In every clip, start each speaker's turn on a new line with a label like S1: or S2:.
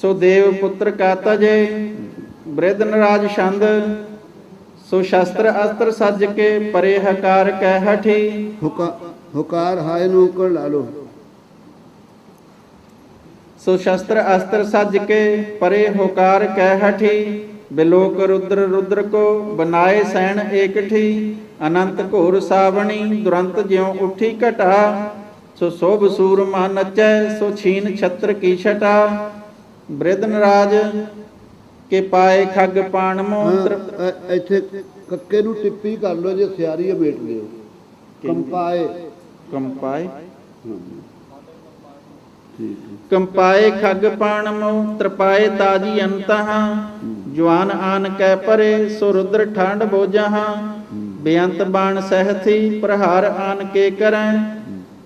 S1: ਸੋ ਦੇਵ ਪੁੱਤਰ ਕਾ ਤਜੇ ਬ੍ਰਿਧ ਨਰਾਜ ਛੰਦ ਸੋ ਸ਼ਸਤਰ ਅਸਤਰ ਸੱਜ ਕੇ ਪਰੇ ਹਕਾਰ ਕਹਿ ਹਠੀ।
S2: ਹੁਕਾ ਹੁਕਾਰ ਹਾਏ ਨੂੰ ਉੱਕੜ ਲਾ ਲੋ।
S1: ਸੋ ਸ਼ਸਤਰ ਅਸਤਰ ਸੱਜ ਕੇ ਪਰੇ ਹੋਕਾਰ ਕਹਿ ਹਠੀ। ਬਿਲੋਕ ਰੁਦਰ ਰੁਦਰ ਕੋ ਬਨਾਏ ਸੈਣ ਏਕਠੀ। ਅਨੰਤ ਘੋਰ ਸਾਵਣੀ ਦੁਰੰਤ ਜਿਉ ਉੱਠੀ ਘਟਾ। ਸੋ ਸੋਭ ਸੂਰਮਾ ਨਚੈ ਸੋ ਛੀਨ ਛਤਰ ਕੀ ਛਟਾ। ਬ੍ਰਿਧ ਨਰਾਜ ਕੇ ਪਾਏ ਖੱਗ ਪਾਣ ਮੋਤਰ।
S2: ਇੱਥੇ ਕੱਕੇ ਨੂੰ ਟਿੱਪੀ ਕਰ ਲੋ ਜੇ ਸਿਆਰੀ ਮੇਟ ਲਿਓ ਕੰਪਾਏ।
S1: ਕੰਪਾਏ।
S2: ਠੀਕ ਹੈ।
S1: ਕੰਪਾਏ ਖੱਗ ਪਾਣ ਮੋ ਤ੍ਰਪਾਏ ਤਾਜੀ ਅੰਤਹਾਂ ਜਵਾਨ ਆਨ ਕੈ ਪਰੇ ਸੋ ਰੁਦਰ ਠੰਡ ਬੋਜਾਹਾਂ ਬੇਅੰਤ ਬਾਣ ਸਹਿਥੀ ਪ੍ਰਹਾਰ ਆਨ ਕੇ ਕਰੈ।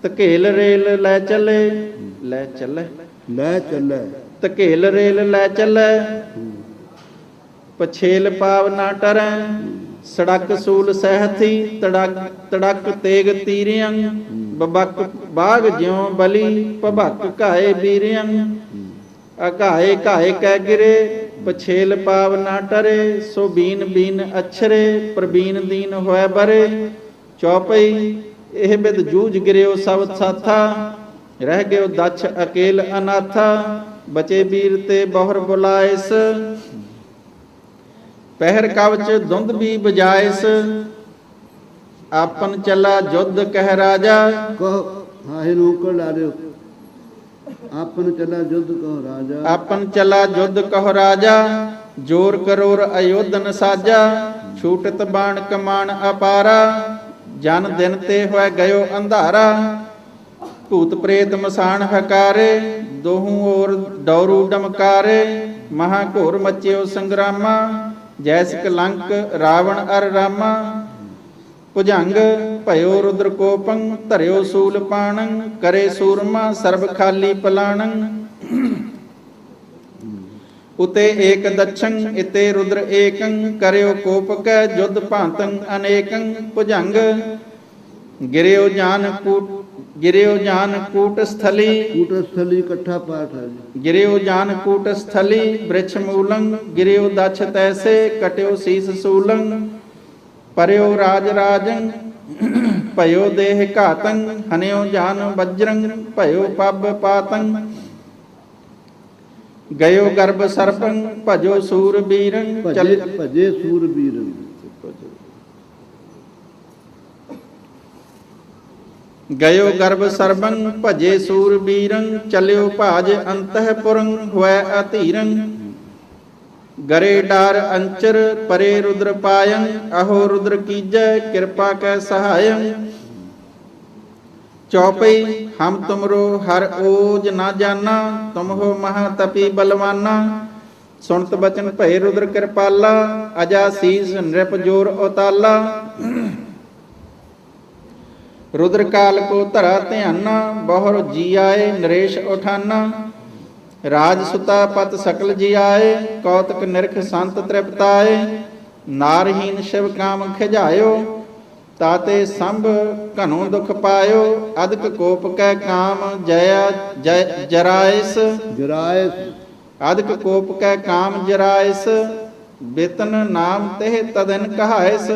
S1: ਧਕੇਲ ਰੇਲ ਲੈ ਚੱਲੇ। ਲੈ ਚੱਲੇ।
S2: ਲੈ ਚੱਲੇ।
S1: ਧਕੇਲ ਰੇਲ ਲੈ ਚੱਲੇ। ਪਛੇਲ ਪਾਵ ਨਾ ਟਰੈ। ਸੜਕ ਸੂਲ ਸਹਿਥੀ ਤੜਕ ਤੜਕ ਤੇਗ ਤੀਰਿਆਂ। ਬਬਕ ਬਾਗ ਜਿਉ ਬਲੀ ਭਬਕ ਘਾਏ ਬੀਰਿਆਂ। ਅਘਾਏ ਘਾਏ ਕਹਿ ਗਿਰੇ ਪਛੇਲ ਪਾਵ ਨਾ ਟਰੇ। ਸੋ ਬੀਨ ਬੀਨ ਅਛਰੇ ਪ੍ਰਬੀਨ ਦੀਨ ਹੋਇ ਬਰੇ। ਚੌਪਈ ਇਹ ਬਿਦ ਜੂਝ ਗਿਰਿਓ ਸਭ ਸਾਥਾ। ਰਹਿ ਗਿਓ ਦਛ ਅਕੇਲ ਅਨਾਥਾ ਬਚੇ ਵੀਰ ਤੇ ਬਹੁਰ ਬੁਲਾਇਸ। ਪਹਿਰ ਕਵਚ ਦੁੰਦ ਵੀ ਬਜਾਇਸ ਆਪਨ ਚੱਲਾ ਜੁਧ ਕਹਿ ਰਾਜਾ।
S2: ਕਹੋ ਹਾਏ ਨੂੰ ਉੱਕੜ ਲਾ ਲਿਓ ਆਪਨ ਚੱਲਾ ਜੁੱਧ ਕਹੋ ਰਾਜਾ।
S1: ਆਪਨ ਚੱਲਾ ਜੁਧ ਕਹੁ ਰਾਜਾ ਜੋਰ ਕਰੋਰ ਅਯੋਧਨ ਸਾਜਾ ਛੂਟਤ ਬਾਣ ਕਮਾਨ ਅਪਾਰਾ ਜਨ ਦਿਨ ਤੇ ਹੋਇ ਗਇਓ ਅੰਧਾਰਾ। ਭੂਤ ਪ੍ਰੇਤ ਮਸਾਨ ਹਕਾਰੇ, ਦੋਹੂ ਔਰ ਡੌਰੂ ਡਮਕਾਰੇ, ਮਹਾ ਘੋਰ ਮਚਿਓ ਸੰਗਰਾਮਾ ਜੈਸ ਕਲੰਕ ਰਾਵਣ ਅਰ ਰਾਮਾ। ਭੁਜੰਗ ਭਇਓ ਰੁਦਰ ਕੋਪੰ, ਧਰਿਓ ਸੂਲ ਪਾਣੰ, ਕਰੇ ਸੂਰਮਾ ਸਰਬ ਖਾਲੀ ਪਲਾਣੰ। ਉਤੇ ਏਕ ਦਛੰ, ਇਤੇ ਰੁਦਰ ਏਕੰ, ਕਰਿਓ ਕੋਪ ਕੈ ਜੁਧ ਭਾਂਤੰ ਅਨੇਕੰ। ਭੁਜੰਗ ਗਿਰਿਓ ਜਾਨ ਕੂਟ ਗਿਰਿਓ ਜਾਨ ਕੂਟ ਸਥਲੀ
S2: ਕੂਟ ਸਥਲੀ ਇਕੱਠਾ ਪਾਠ ਹੈ ਜੀ।
S1: ਗਿਰਿਓ ਜਾਨ ਕੂਟ ਸਥਲੀ ਬ੍ਰਿਛ ਮੂਲੰ ਗਿਰਿਓ ਦਛ ਤੈਸੇ ਕਟਿਓ ਸੀਸ ਸੂਲੰ ਪਰਿਓ ਰਾਜ ਰਾਜੰ ਭਇਓ ਦੇਹ ਘਾਤੰ ਹਨਿਓ ਜਾਨ ਵਜਰੰ ਭਇਓ ਪੱਬ ਪਾਤੰ। ਗਇਓ ਗਰਭ ਸਰਪੰ ਭਜੋ ਸੂਰ ਬੀਰੰ
S2: ਭਜੇ
S1: ਚਲ
S2: ਭਜੇ ਸੂਰਬੀਰ
S1: ਗਇਓ ਗਰਭ ਸਰਬੰ, ਭਜੇ ਸੂਰਬੀਰੰ ਚਲਿਓ ਭਾਜ ਅੰਤఃਪੁਰੰ ਹੋਇ ਅਧੀਰੰ। ਗਰੇ ਡਾਰ ਅੰਚਰ, ਪਰੇ ਰੁਦਰ ਪਾਯੰ ਅਹੋ ਰੁਦਰ ਕੀਜੈ, ਕਿਰਪਾ ਕੈ ਸਹਾਇੰ। ਚੌਪਈ, ਹਮ ਤੁਮਰੋ ਹਰ ਓਜ ਨਾ ਜਾਣਾ ਤੁਮ ਹੋ ਮਹਾ ਤਪੀ ਬਲਵਾਨਾ। ਸੁਣਤ ਬਚਨ ਭਏ ਰੁਦਰ ਕਿਰਪਾਲਾ, ਅਜਾ ਸੀਸ ਨ੍ਰਿਪ ਜੋਰ ਉਤਾਲਾ। ਰੁਦਰ ਕਾਲ ਕੋ ਧਰਾ ਧਿਆਨਾ ਬਹੁਰ ਜੀ ਆਏ ਨਰੇਸ਼ ਉਠਾਨਾ। ਰਾਜ ਸੁਤਾ ਪਤ ਸਕਲ ਜੀ ਆਏ ਕੌਤਕ ਨਿਰਖ ਸੰਤ ਤ੍ਰਿਪਤਾਏ। ਨਾਰਹੀਨ ਸ਼ਿਵ ਕਾਮ ਖਿਜਾਇਓ ਤਾਤੇ ਸੰਭ ਘਨੋ ਦੁਖ ਪਾਇਓ। ਅਦਕ ਕੋਪ ਕੈ ਕਾਮ ਜਯਾ ਜਰਾਇਸ।
S2: ਜਰਾਏ
S1: ਅਦਕ ਕੋਪ ਕੈ ਕਾਮ ਜਰਾਇਸ। ਬੇਤਨ ਨਾਮ ਤੇ ਤਦਨ ਕਹਾਇਸ।